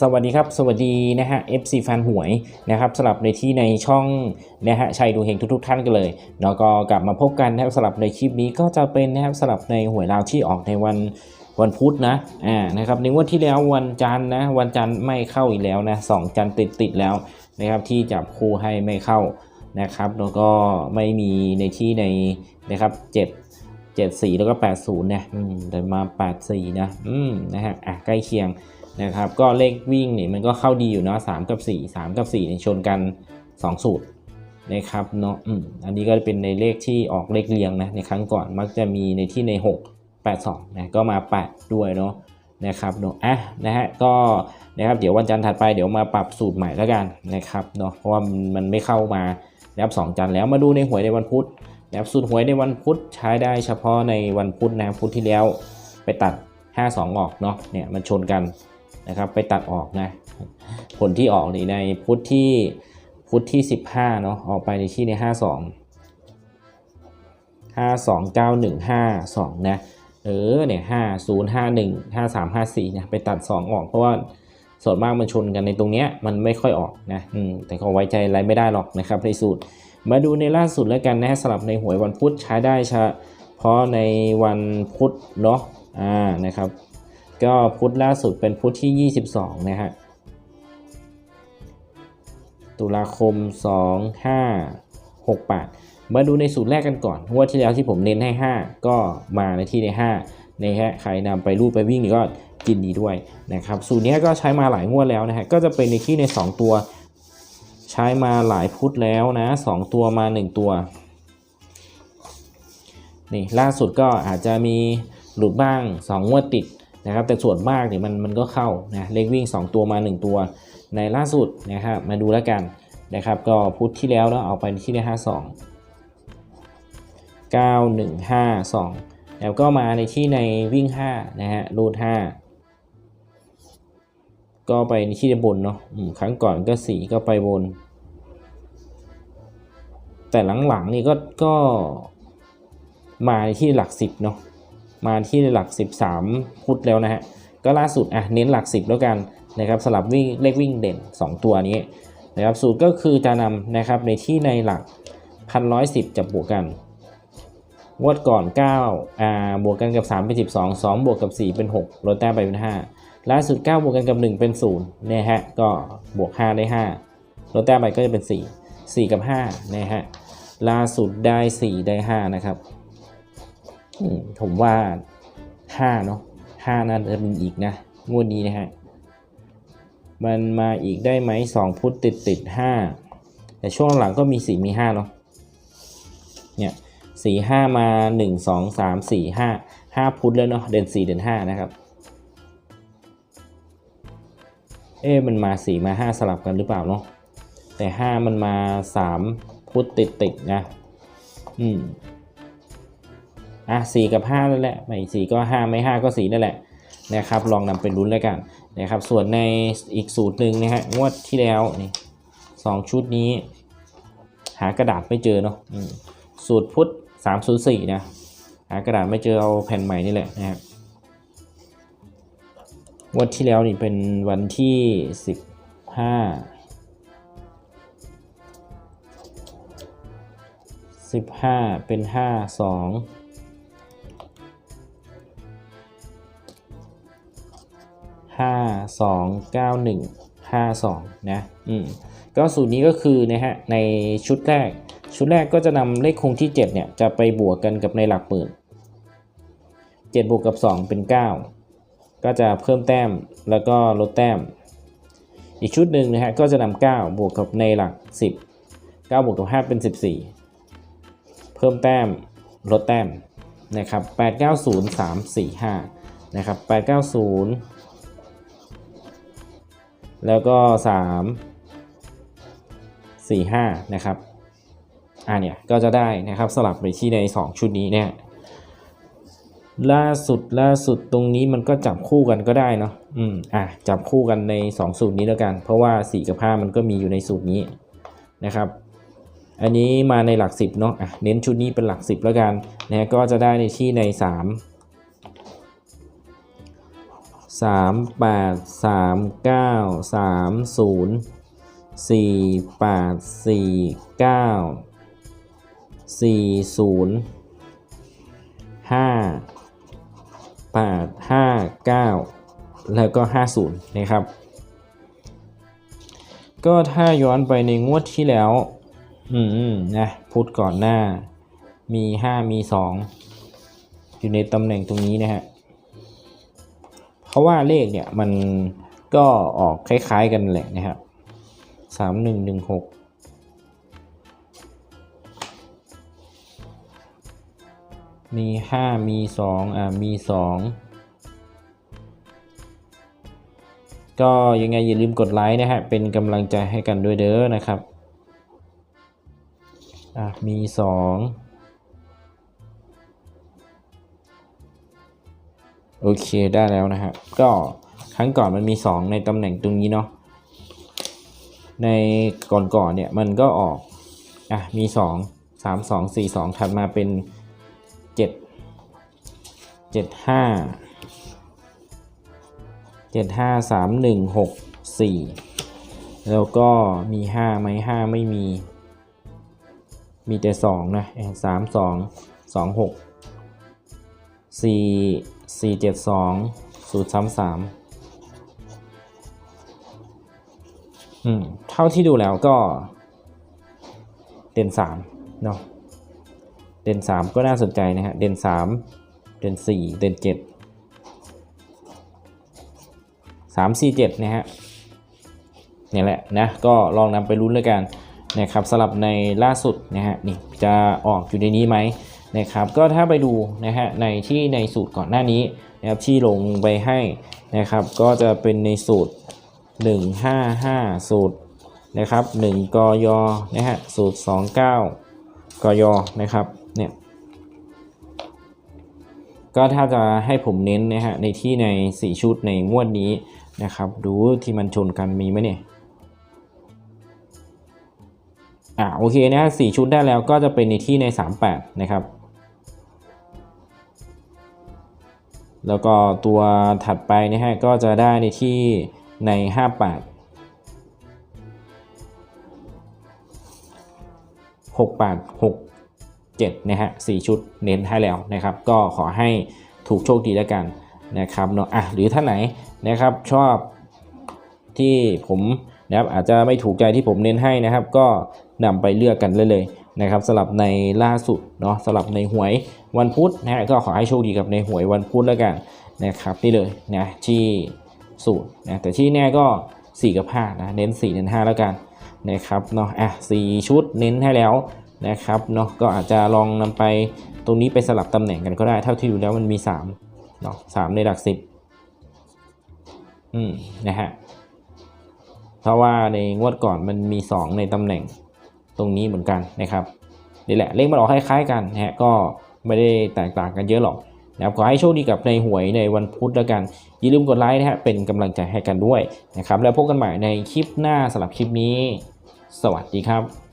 สวัสดีครับ สวัสดีนะฮะ FC แฟนหวยนะครับสำหรับในที่ในช่องนะฮะชัยดูเฮงทุกๆ ท่านกันเลยแล้วก็กลับมาพบกันนะครับสำหรับในคลิปนี้ก็จะเป็นนะครับสำหรับในหวยลาวที่ออกในวันวันพุธนะอ่านะครับในวันที่แล้ววันจันทร์นะวันจันทร์ไม่เข้าอีกแล้วนะสองจันทร์ติดติดแล้วนะครับที่จับคู่ให้ไม่เข้านะครับ แล้วก็ไม่มีในที่ในนะครับเจ็ดเจ็ดสี่แล้วก็แปดศูนย์นี่ยอืมแต่มาแปดสี่นะอืมนะฮะอะใกล้เคียง นะครับก็เลขวิ่งเนี่ยมันก็เข้าดีอยู่เนาะสามกับสี่สามกับสี่เนี่ยชนกันสองสูตรนะครับเนาะอันนี้ก็เป็นในเลขที่ออกเลขเรียงนะในครั้งก่อนมักจะมีในที่ในหกแปดสองนะก็มาแปดด้วยเนาะนะครับเนาะอะนะฮะก็นะครับเดี๋ยววันจันทร์ถัดไปเดี๋ยวมาปรับสูตรใหม่แล้วกันนะครับเนาะเพราะว่ามันไม่เข้ามานะครับสองจันทร์แล้วมาดูในหวยในวันพุธนะครับสูตรหวยในวันพุธใช้ได้เฉพาะในวันพุธนะครับพุธที่แล้วไปตัด 52 ออกเนาะเนี่ยมันชนกัน นะครับไปตัดออกนะผลที่ออกนี่ในพุทธที่พุทธที่ 15เนาะออกไปในที่ใน 52 529152 นะเออเนี่ย5051 5354นี่ยไปตัด 2 ออกเพราะว่าส่วนมากมันชนกันในตรงเนี้ยมันไม่ค่อยออกนะอืมแต่ก็ไว้ใจอะไรไม่ได้หรอกนะครับในสูตร มาดูในล่าสุดแล้วกันนะฮะสำหรับในหวยวันพุธใช้ได้เฉพาะในวันพุธเนาะอ่านะครับ ก็พุธล่าสุดเป็นพุธที่ 22 นะฮะ ตุลาคม 2568 มาดูในสูตรแรกกันก่อนงวดที่แล้วที่ผมเน้นให้ 5 ก็มาในที่ใน5นะฮะใครนำไปรูดไปวิ่งก็กินดีด้วยนะครับ สูตรนี้ก็ใช้มาหลายงวดแล้วนะฮะ ก็จะเป็นในที่ใน 2 ตัว ใช้มาหลายพุธแล้วนะสองตัวมาหนึ่งตัว นี่ล่าสุดก็อาจจะมีหลุดบ้าง 2 งวดติด นะครับแต่ส่วนมากเนี่ยมันมันก็เข้านะเลขวิ่ง 2 ตัวมา 1 ตัว ในล่าสุดนะครับมาดูแล้วกันนะครับก็พุทธที่แล้วเนาะเอาไปที่ได้52 9152แล้วก็มาในที่ในวิ่ง5นะฮะรูด5ก็ไปในที่บนเนาะครั้งก่อนก็สีก็ไปบน แต่หลังๆนี่ก็ก็มาที่หลักสิบเนาะ มาที่หลักสิบสามพุทธแล้วนะฮะก็ล่าสุดอะเน้นหลักสิบแล้วกันนะครับสลับวิ่งเลขวิ่งเด่น 2 ตัวนี้นะครับสูตรก็คือจะนำนะครับในที่ในหลักพันร้อยสิบจับบวกกันงวดก่อน9อ่าบวกกันกับ 3 เป็น 12 2 บวกกับ 4 เป็น6ลดแต้มไปเป็น 5 ล่าสุด 9 บวกกันกับ 1 เป็น0เนี่ยฮะก็บวก 5 ได้ 5ลดแต้มไปก็จะเป็น 4 4 กับ5นะฮะล่าสุดได้ 4 ได้ 5 นะครับ ผมว่า5เนาะ5น่าจะมีอีกนะ งวดนี้นะฮะ มันมาอีกได้ไหม2พุทธติดติด5แต่ช่วงหลังก็มี4มี5เนาะเนี่ยสี่ห้ามาหนึ่งสองสามสี่ห้าห้าพุทธแล้วเนาะเด่นสี่เด่นห้านะครับ เอ๊มันมาสี่มาห้าสลับกันหรือเปล่าเนาะแต่ห้ามันมาสามพุทธติดติดนะ อืม อะสี่กับห้านั่นแหละไม่สี่ก็ห้าไม่ห้าก็สี่นั่นแหละนะครับลองนำไปลุ้นแล้วกันนะครับส่วนในอีกสูตรหนึ่งนะฮะงวดที่แล้วนี่สองชุดนี้ หากระดาษไม่เจอเนาะสูตรพุทธ304นะหากระดาษไม่เจอเอาแผ่นใหม่นี่แหละนะครับงวันที่แล้วนี่เป็นวันที่ 15 15 เป็น 5 2 5 2 9 1 5 2 นะอืมก็สูตรนี้ก็คือนะฮะในชุดแรก ชุดแรกก็จะนำเลขคงที่ 7 เนี่ย จะไปบวกกันกับในหลักหมื่น7บวกกับ 2 เป็น 9 ก็จะเพิ่มแต้มแล้วก็ลดแต้ม อีกชุดหนึ่งนะฮะก็จะนำ9บวกกับในหลัก 10 9บวกกับ 5 เป็น 14 เพิ่มแต้มลดแต้มนะครับ890 345นะครับ890 แล้วก็ 3 4 5 นะครับอ่าเนี่ยก็จะได้นะครับสลับไปที่ใน 2 ชุดนี้เนี่ยล่าสุดล่าสุดตรงนี้มันก็จับคู่กันก็ได้เนาะอืมอะจับคู่กันใน 2 สูตรนี้แล้วกัน เพราะว่า 4 กับ 5 มันก็มีอยู่ในสูตรนี้นะครับ อันนี้มาในหลัก 10เนาะอะเน้นชุดนี้เป็นหลัก 10 แล้วกันนะก็จะได้ในที่ใน 3 สามแปดสามเก้าสามศูนย์สี่แปดสี่เก้าสี่ศูนย์ห้าแปดห้าเก้าแล้วก็ห้าศูนย์นะครับ ก็ถ้าย้อนไปในงวดที่แล้ว อืมนะพุทธก่อนหน้า มีห้ามีสองอยู่ในตำแหน่งตรงนี้นะฮะ เพราะว่าเลขเนี่ยมันก็ออกคล้ายๆกันแหละนะครับสามหนึ่งหนึ่งหกมีห้ามีสองอ่ามีสองก็ยังไงอย่าลืมกดไลค์นะฮะ เป็นกำลังใจให้กันด้วยเด้อนะครับ อะ มีสอง โอเคได้แล้วนะฮะก็ครั้งก่อนมันมี 2 ในตำแหน่งตรงนี้เนาะในก่อนๆเนี่ยมันก็ออกอะมี 2 3 2 4 2ถัดมาเป็น 7 7 5 7 5 3 1 6 4 แล้วก็มี 5 ไหม5 ไม่มี มีแต่สองนะสามสอง สี่เจ็ดสองศูนย์สามสามอืม เท่าที่ดูแล้วก็ เด่นสามเนาะเด่นสามก็น่าสนใจนะฮะ เด่นสามเด่นสี่เด่นเจ็ดสามสี่เจ็ดนะฮะเนี่ยแหละนะก็ลองนำไปลุ้นแล้วกันนะครับสำหรับในล่าสุดนะฮะนี่จะออกอยู่ในนี้ไหม นะครับก็ถ้าไปดูนะฮะในที่ในสูตรก่อนหน้านี้นะครับที่ลงไปให้นะครับก็จะเป็นในสูตร 155 สูตรนะครับ1กยนะฮะสูตร 29 กยนะครับเนี่ยก็ถ้าจะให้ผมเน้นนะฮะในที่ใน 4 ชุดในงวดนี้นะครับ ดูที่มันชนกันมีไหมเนี่ยอ่าโอเคนะสี่ชุดได้แล้วก็จะเป็นในที่ใน 38 นะครับ แล้วก็ตัวถัดไปนะฮะก็จะได้ในที่ใน 58 68 67นะฮะสี่ชุดเน้นให้แล้วนะครับ ก็ขอให้ถูกโชคดีแล้วกันนะครับเนาะอะหรือท่านไหนนะครับชอบที่ผมนะครับอาจจะไม่ถูกใจที่ผมเน้นให้นะครับ ก็นำไปเลือกกันเลยเลย นะครับสำหรับในล่าสุดเนาะสำหรับในหวยวันพุธนะก็ขอให้โชคดีกับในหวยวันพุธแล้วกันนะครับนี่เลยนะที่สูตรนะแต่ที่แน่ก็ 4 กับ5นะเน้น4เน้น5แล้วกันนะครับเนาะอะสชุดเน้นให้แล้วนะครับเนาะก็อาจจะลองนำไปตรงนี้ไปสลับตำแหน่งกันก็ได้เท่าที่ดูแล้วมันมี3เนาะ3ในหลัก 10อืมนะฮะเพราะว่าในงวดก่อนมันมี 2 ในตำแหน่ง ตรงนี้เหมือนกันนะครับนี่แหละเลขมันออกคล้ายๆกันนะฮะก็ไม่ได้แตกต่างกันเยอะหรอกนะครับขอให้โชคดีกับในหวยในวันพุธแล้วกัน อย่าลืมกดไลค์นะฮะเป็นกำลังใจให้กันด้วยนะครับแล้วพบกันใหม่ในคลิปหน้าสำหรับคลิปนี้ สวัสดีครับ